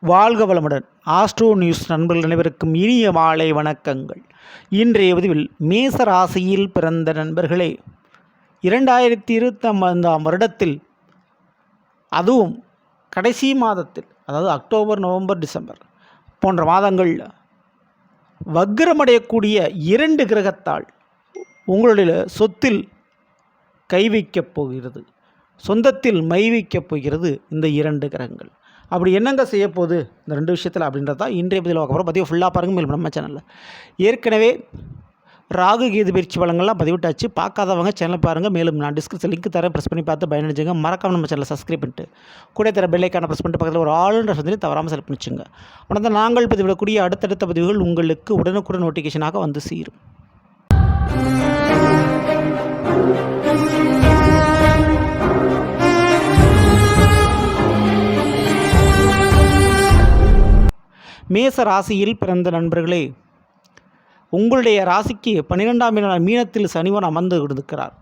வாழ்க வளமுடன். Astro news நண்பர்கள் அனைவருக்கும் இனிய மாலை வணக்கங்கள். இன்றைய பதிவில் மேச ராசியில் பிறந்த நண்பர்களே இரண்டாயிரத்தி இருபத்தொம்பதாம் வருடத்தில் அதுவும் கடைசி மாதத்தில் அதாவது அக்டோபர் நவம்பர் டிசம்பர் போன்ற மாதங்களில் வக்ரமடையக்கூடிய இரண்டு கிரகத்தால் உங்களுடைய சொத்தில் கை வைக்கப் போகிறது. சொந்தத்தில் மை வைக்கப் போகிறது இந்த இரண்டு கிரகங்கள். அப்படி என்னங்க செய்ய போகுது? இந்த ரெண்டு விஷயத்தில் அப்படின்றது தான் இன்றைய பதில் பார்க்க போகிறோம் பதிவு ஃபுல்லாக பாருங்கள் மேலும் நம்ம சேனலில் ஏற்கனவே ராகு கீது பயிற்சி பலங்கள்லாம் பதிவிட்டாச்சு. பார்க்காதவங்க சேனல் பாருங்கள் மேலும் நான் டிஸ்கிரிப்ஷன் லிங்க் தரேன். ப்ரெஸ் பண்ணி பார்த்து பயனடைஞ்சுங்க. மறக்காம நம்ம சேனலை சப்ஸ்கிரைப் பண்ணிட்டு கூட தர பெல்லைக்கான ப்ரெஸ் பண்ணிட்டு பக்கத்தில் ஒரு ஆளுன்ற சொல்லி தவறாமல் செலக்ட் பண்ணிச்சுங்க. உடனே நாங்கள் பதிவிடக்கூடிய அடுத்தடுத்த பதிவுகள் உங்களுக்கு உடனுக்குடன் நோட்டிஃபிகேஷனாக வந்து சேரும். மேச ராசியில் பிறந்த நண்பர்களே உங்களுடைய ராசிக்கு பன்னிரெண்டாம் இட மீனத்தில் சனிவன் அமர்ந்து கொடுக்கிறார்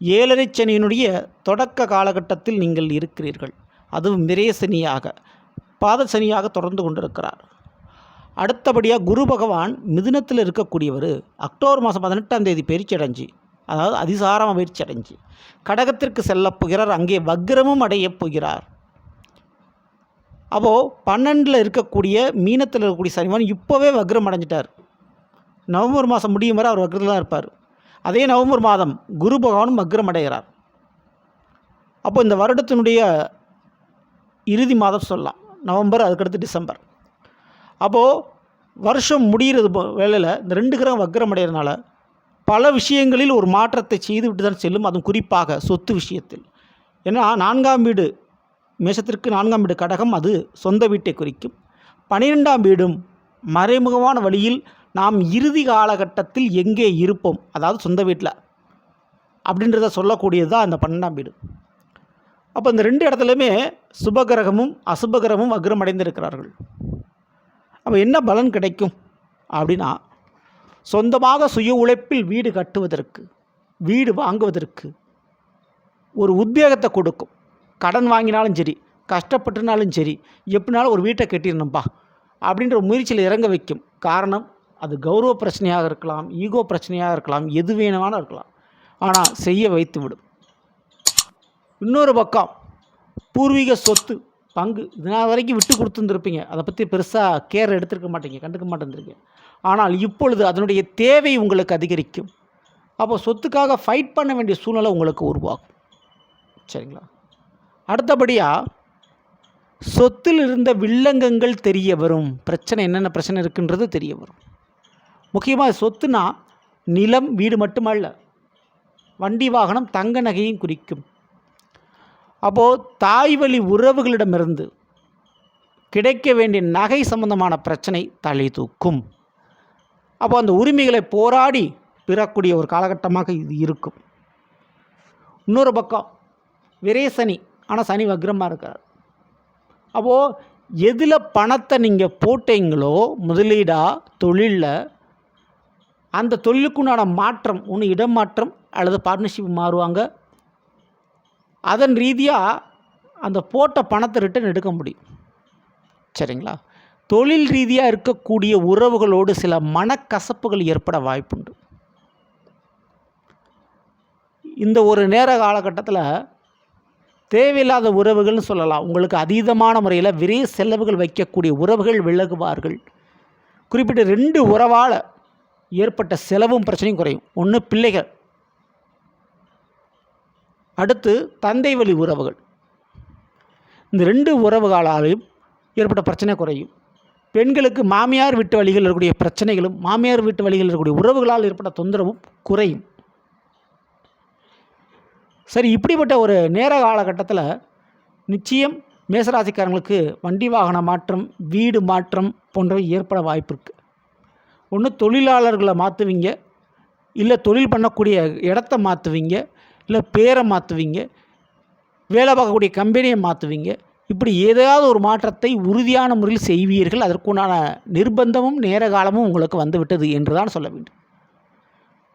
ஏழரை சனியினுடைய தொடக்க காலகட்டத்தில் நீங்கள் இருக்கிறீர்கள். அதுவும் விரைய சனியாக பாத சனியாக தொடர்ந்து கொண்டிருக்கிறார். அடுத்தபடியாக குரு பகவான் மிதுனத்தில் இருக்கக்கூடியவர். அக்டோபர் மாதம் பதினெட்டாம் தேதி பயிற்சி அடைஞ்சு அதாவது அதிசாரமாக பயிற்சி அடைஞ்சு கடகத்திற்கு செல்லப் போகிறார். அங்கே வக்ரமும் அடையப் போகிறார். அப்போது பன்னெண்டில் இருக்கக்கூடிய மீனத்தில் இருக்கக்கூடிய சனிவான் இப்போவே வக்ரம் அடைஞ்சிட்டார் நவம்பர் மாதம் முடியும் வரை அவர் வக்ரத்தில் தான் இருப்பார். அதே நவம்பர் மாதம் குரு பகவானும் வக்ரம் அடைகிறார் அப்போ இந்த வருடத்தினுடைய இறுதி மாதம் சொல்லலாம். நவம்பர் அதுக்கடுத்து டிசம்பர். அப்போது வருஷம் முடிகிறது போ- இந்த ரெண்டு கிரகம் வக்ரம் அடைகிறதுனால பல விஷயங்களில் ஒரு மாற்றத்தை செய்துவிட்டு தான் செல்லும். அதுவும் குறிப்பாக சொத்து விஷயத்தில். ஏன்னா நான்காம் வீடு மேஷத்திற்கு நான்காம் வீடு கடகம் அது சொந்த வீட்டை குறிக்கும். பனிரெண்டாம் வீடும் மறைமுகமான வழியில் நாம் இறுதி காலகட்டத்தில் எங்கே இருப்போம்? அதாவது சொந்த வீட்டில் அப்படின்றத சொல்லக்கூடியது தான் அந்த பன்னெண்டாம் வீடு. அப்போ இந்த ரெண்டு இடத்துலையுமே சுபகிரகமும் அசுபகிரகமும் அக்ரம் அடைந்திருக்கிறார்கள். அப்போ என்ன பலன் கிடைக்கும்? அப்படின்னா சொந்தமாக சுய உழைப்பில் வீடு கட்டுவதற்கு வீடு வாங்குவதற்கு ஒரு உத்வேகத்தை கொடுக்கும். கடன் வாங்கினாலும் சரி கஷ்டப்பட்டுனாலும் சரி எப்படினாலும் ஒரு வீட்டை கட்டிடணும்ப்பா அப்படின்ற ஒரு முயற்சியில் இறங்க வைக்கும். காரணம் அது கௌரவ பிரச்சனையாக இருக்கலாம் ஈகோ பிரச்சனையாக இருக்கலாம் எது வேணுமானும் இருக்கலாம். ஆனால் செய்ய வைத்து விடும் இன்னொரு பக்கம் பூர்வீக சொத்து பங்கு இதனால் வரைக்கும் விட்டு கொடுத்துருந்துருப்பீங்க. அதை பற்றி பெருசாக கேர் எடுத்திருக்க மாட்டீங்க கண்டுக்க மாட்டேங்கிறீங்க ஆனால் இப்பொழுது அதனுடைய தேவை உங்களுக்கு அதிகரிக்கும். அப்போ சொத்துக்காக ஃபைட் பண்ண வேண்டிய சூழ்நிலை உங்களுக்கு உருவாகும். சரிங்களா? அடுத்தபடியாக சொத்தில் இருந்த வில்லங்கங்கள் தெரிய வரும். பிரச்சனை என்னென்ன பிரச்சனை இருக்குன்றது தெரிய வரும். முக்கியமாக சொத்துனா நிலம் வீடு மட்டுமல்ல வண்டி வாகனம் தங்க நகையும் குறிக்கும். அப்போது தாய் வழி உறவுகளிடமிருந்து கிடைக்க வேண்டிய நகை சம்பந்தமான பிரச்சனை தலை தூக்கும். அப்போ அந்த உரிமைகளை போராடி பெறக்கூடிய ஒரு காலகட்டமாக இது இருக்கும். இன்னொரு பக்கம் விரேசனி ஆனால் சனி வக்ரமாக இருக்கார். அப்போது எதில் பணத்தை நீங்கள் போட்டீங்களோ முதலீடாக தொழிலில் அந்த தொழிலுக்குண்டான மாற்றம் ஒன்று இடம் மாற்றம் அல்லது பார்ட்னர்ஷிப் மாறுவாங்க. அதன் ரீதியாக அந்த போட்ட பணத்தை ரிட்டர்ன் எடுக்க முடியும். சரிங்களா? தொழில் ரீதியாக இருக்கக்கூடிய உறவுகளோடு சில மனக்கசப்புகள் ஏற்பட வாய்ப்புண்டு. இந்த ஒரு நேர காலகட்டத்தில் தேவையில்லாத உறவுகள்னு சொல்லலாம். உங்களுக்கு அதீதமான முறையில் விரைய செலவுகள் வைக்கக்கூடிய உறவுகள் விலகுவார்கள். குறிப்பிட்ட ரெண்டு உறவால் ஏற்பட்ட செலவும் பிரச்சனையும் குறையும். ஒன்று பிள்ளைகள். அடுத்து தந்தை வழி உறவுகள். இந்த ரெண்டு உறவுகளாலையும் ஏற்பட்ட பிரச்சனை குறையும். பெண்களுக்கு மாமியார் வீட்டு வழிகளில் இருக்கக்கூடிய பிரச்சனைகளும் மாமியார் வீட்டு வழிகளில் இருக்கக்கூடிய உறவுகளால் ஏற்பட்ட தொந்தரவும் குறையும். சரி இப்படிப்பட்ட ஒரு நேர காலகட்டத்தில் நிச்சயம் மேசராசிக்காரங்களுக்கு வண்டி வாகன மாற்றம் வீடு மாற்றம் போன்றவை ஏற்பட வாய்ப்பு இருக்குது ஒன்று தொழிலாளர்களை மாற்றுவீங்க இல்லை தொழில் பண்ணக்கூடிய இடத்த மாற்றுவீங்க இல்லை பேரை மாற்றுவீங்க வேலை பார்க்கக்கூடிய கம்பெனியை மாற்றுவீங்க இப்படி ஏதாவது ஒரு மாற்றத்தை உறுதியான முறையில் செய்வீர்கள் அதற்குண்டான நிர்பந்தமும் நேர காலமும் உங்களுக்கு வந்துவிட்டது என்று தான் சொல்ல வேண்டும்.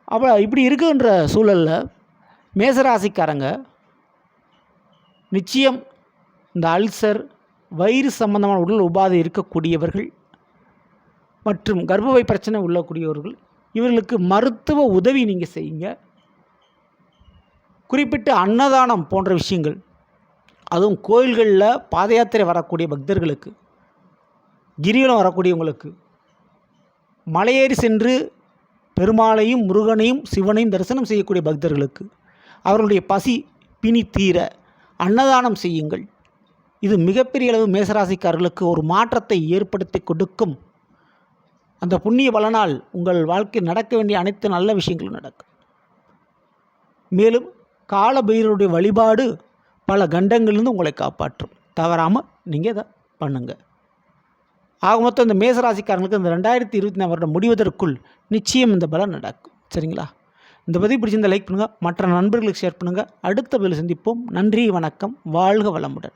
அப்போ இப்படி இருக்குன்ற சூழலில் மேசராசிக்காரங்க நிச்சயம் இந்த அல்சர் வயிறு சம்பந்தமான உடல் உபாதை இருக்கக்கூடியவர்கள் மற்றும் கர்ப்பவை பிரச்சனை உள்ளக்கூடியவர்கள் இவர்களுக்கு மருத்துவ உதவி நீங்கள் செய்யுங்க. குறிப்பிட்ட அன்னதானம் போன்ற விஷயங்கள் அதுவும் கோயில்களில் பாத யாத்திரை வரக்கூடிய பக்தர்களுக்கு கிரிவலம் வரக்கூடியவங்களுக்கு மலையேறி சென்று பெருமாளையும் முருகனையும் சிவனையும் தரிசனம் செய்யக்கூடிய பக்தர்களுக்கு அவர்களுடைய பசி பிணி தீர அன்னதானம் செய்யுங்கள். இது மிகப்பெரிய அளவு மேசராசிக்காரர்களுக்கு ஒரு மாற்றத்தை ஏற்படுத்தி கொடுக்கும். அந்த புண்ணிய பலனால் உங்கள் வாழ்க்கையில் நடக்க வேண்டிய அனைத்து நல்ல விஷயங்களும் நடக்கும். மேலும் காலபைரவருடைய வழிபாடு பல கண்டங்களிலிருந்து உங்களை காப்பாற்றும். தவறாமல் நீங்கள் இதை பண்ணுங்கள் ஆக மொத்தம் இந்த மேசராசிக்காரங்களுக்கு இந்த ரெண்டாயிரத்தி இருபத்தி நாலு வருடம் முடிவதற்குள் நிச்சயம் இந்த பலன் நடக்கும். சரிங்களா? இந்த பதிவு பிடிச்சிருந்த லைக் பண்ணுங்கள் மற்ற நண்பர்களுக்கு ஷேர் பண்ணுங்கள் அடுத்த பதில் சந்திப்போம். நன்றி வணக்கம். வாழ்க வளமுடன்.